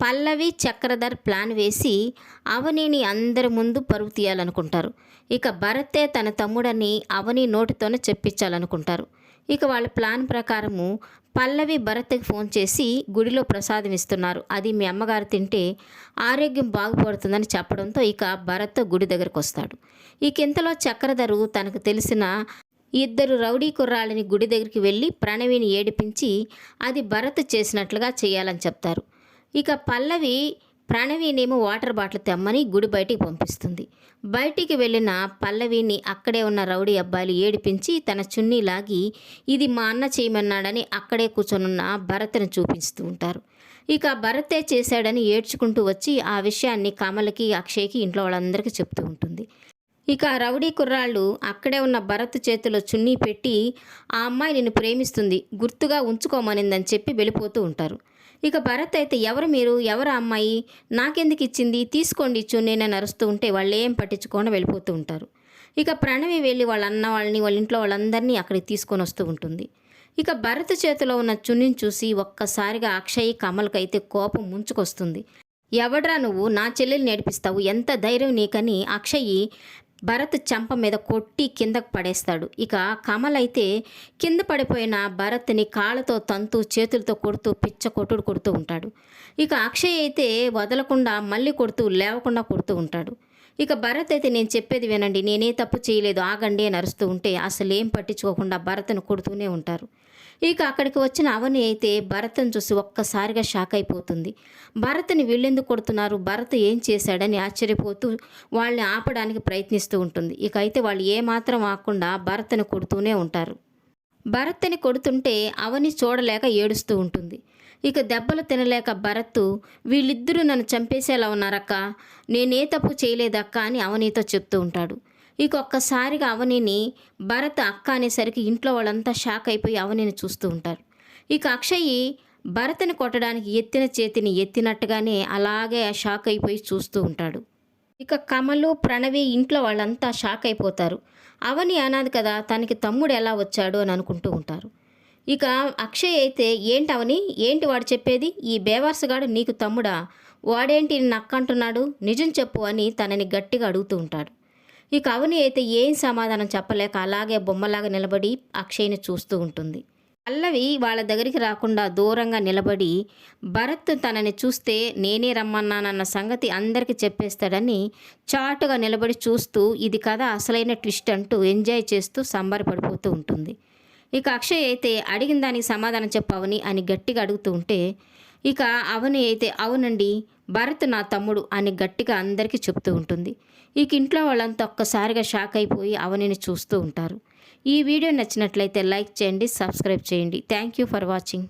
పల్లవి Chakradhar plan వేసి అవనిని అందరి ముందు పరువు తీయాలనుకుంటారు. ఇక భరతే తన తమ్ముడని అవని నోటితోనే చెప్పించాలనుకుంటారు. ఇక వాళ్ళ ప్లాన్ ప్రకారము పల్లవి భరత్కి ఫోన్ చేసి గుడిలో ప్రసాదం ఇస్తున్నారు. అది మీ అమ్మగారు తింటే ఆరోగ్యం బాగుపడుతుందని చెప్పడంతో ఇక భరత్ గుడి దగ్గరకు వస్తాడు. ఇక ఇంతలో చక్రధరు తనకు తెలిసిన ఇద్దరు రౌడీ కుర్రాళ్ళని గుడి దగ్గరికి వెళ్ళి ప్రణవిని ఏడిపించి అది భరత్ చేసినట్లుగా చేయాలని చెప్తారు. ఇక పల్లవి ప్రణవినేమో వాటర్ బాటిల్ తెమ్మని గుడి బయటికి పంపిస్తుంది. బయటికి వెళ్ళిన పల్లవిని అక్కడే ఉన్న రౌడీ అబ్బాయిలు ఏడిపించి తన చున్నీ లాగి ఇది మా అన్న చేయమన్నాడని అక్కడే కూర్చొనున్న భరత్ని చూపిస్తూ ఉంటారు. ఇక భరతే చేశాడని ఏడ్చుకుంటూ వచ్చి ఆ విషయాన్ని కమలకి అక్షయ్కి ఇంట్లో వాళ్ళందరికీ చెప్తూ ఉంటుంది. ఇక రౌడీ కుర్రాళ్ళు అక్కడే ఉన్న భరత్ చేతిలో చున్నీ పెట్టి ఆ అమ్మాయి నిన్ను ప్రేమిస్తుంది గుర్తుగా ఉంచుకోమనిందని చెప్పి వెళ్ళిపోతూ ఉంటారు. ఇక భరత్ అయితే ఎవరు మీరు? ఎవరు ఆ అమ్మాయి? నాకెందుకు ఇచ్చింది? తీసుకోండి ఇచ్చు నేను అరుస్తూ ఉంటే వాళ్ళు ఏం పట్టించుకోకుండా వెళ్ళిపోతూ ఉంటారు. ఇక ప్రణవి వెళ్ళి వాళ్ళ అన్న వాళ్ళని వాళ్ళ ఇంట్లో వాళ్ళందరినీ అక్కడికి తీసుకొని వస్తూ ఉంటుంది. ఇక భరత్ చేతిలో ఉన్న చున్నీని చూసి ఒక్కసారిగా అక్షయ్ కమల్కైతే కోపం ముంచుకొస్తుంది. ఎవడ్రా నువ్వు? నా చెల్లెలు నేర్పిస్తావు ఎంత ధైర్యం నీకని అక్షయ్ భరత్ చంప మీద కొట్టి కిందకు పడేస్తాడు. ఇక కమల్ అయితే కింద పడిపోయిన భరత్ని కాళ్ళతో తంతు చేతులతో కొడుతూ పిచ్చ కొట్టుడు కొడుతూ ఉంటాడు. ఇక అక్షయ్ అయితే వదలకుండా మళ్ళీ కొడుతూ లేవకుండా కొడుతూ ఉంటాడు. ఇక భరత్ అయితే నేను చెప్పేది వినండి నేనే తప్పు చేయలేదు ఆగండి అని అరుస్తూ ఉంటే అసలు ఏం పట్టించుకోకుండా భరత్ను కొడుతూనే ఉంటారు. ఇక అక్కడికి వచ్చిన అవని అయితే భరత్ని చూసి ఒక్కసారిగా షాక్ అయిపోతుంది. భరత్ని వీళ్ళెందుకు కొడుతున్నారు? భరత్ ఏం చేశాడని ఆశ్చర్యపోతూ వాళ్ళని ఆపడానికి ప్రయత్నిస్తూ ఉంటుంది. ఇక అయితే వాళ్ళు ఏమాత్రం ఆకుండా భరత్ని కొడుతూనే ఉంటారు. భరత్ని కొడుతుంటే అవని చూడలేక ఏడుస్తూ ఉంటుంది. ఇక దెబ్బలు తినలేక భరత్ వీళ్ళిద్దరూ నన్ను చంపేసేలా ఉన్నారక్క? నేనే తప్పు చేయలేదక్క? అని అవనితో చెప్తూ ఉంటాడు. ఇక ఒక్కసారిగా అవనిని భరత్ అక్క అనేసరికి ఇంట్లో వాళ్ళంతా షాక్ అయిపోయి అవనిని చూస్తూ ఉంటారు. ఇక అక్షయ్ భరత్ని కొట్టడానికి ఎత్తిన చేతిని ఎత్తినట్టుగానే అలాగే షాక్ అయిపోయి చూస్తూ ఉంటాడు. ఇక కమలు ప్రణవి ఇంట్లో వాళ్ళంతా షాక్ అయిపోతారు. అవని అనాది కదా తనకి తమ్ముడు ఎలా వచ్చాడు అని అనుకుంటూ ఉంటారు. ఇక అక్షయ్ అయితే ఏంటి అవని? ఏంటి వాడు చెప్పేది? ఈ బేవార్సుగాడు నీకు తమ్ముడా? వాడేంటి నక్కంటున్నాడు నిజం చెప్పు అని తనని గట్టిగా అడుగుతూ ఉంటాడు. ఇక అవని అయితే ఏం సమాధానం చెప్పలేక అలాగే బొమ్మలాగా నిలబడి అక్షయ్ని చూస్తూ ఉంటుంది. పల్లవి వాళ్ళ దగ్గరికి రాకుండా దూరంగా నిలబడి భరత్ తనని చూస్తే నేనే రమ్మన్నానన్న సంగతి అందరికీ చెప్పేస్తాడని చాటుగా నిలబడి చూస్తూ ఇది కథ అసలైన ట్విస్ట్ అంటూ ఎంజాయ్ చేస్తూ సంబరపడిపోతూ ఉంటుంది. ఇక అక్షయ్ అయితే అడిగిన దానికి సమాధానం చెప్పవని అని గట్టిగా అడుగుతూ ఉంటే ఇక అవని అయితే అవునండి భరత్ నా తమ్ముడు అని గట్టిగా అందరికీ చెప్తూ ఉంటుంది. ఇక ఇంట్లో వాళ్ళంతా ఒక్కసారిగా షాక్ అయిపోయి అవనిని చూస్తూ ఉంటారు. ఈ వీడియో నచ్చినట్లయితే లైక్ చేయండి సబ్స్క్రైబ్ చేయండి. Thank you for watching.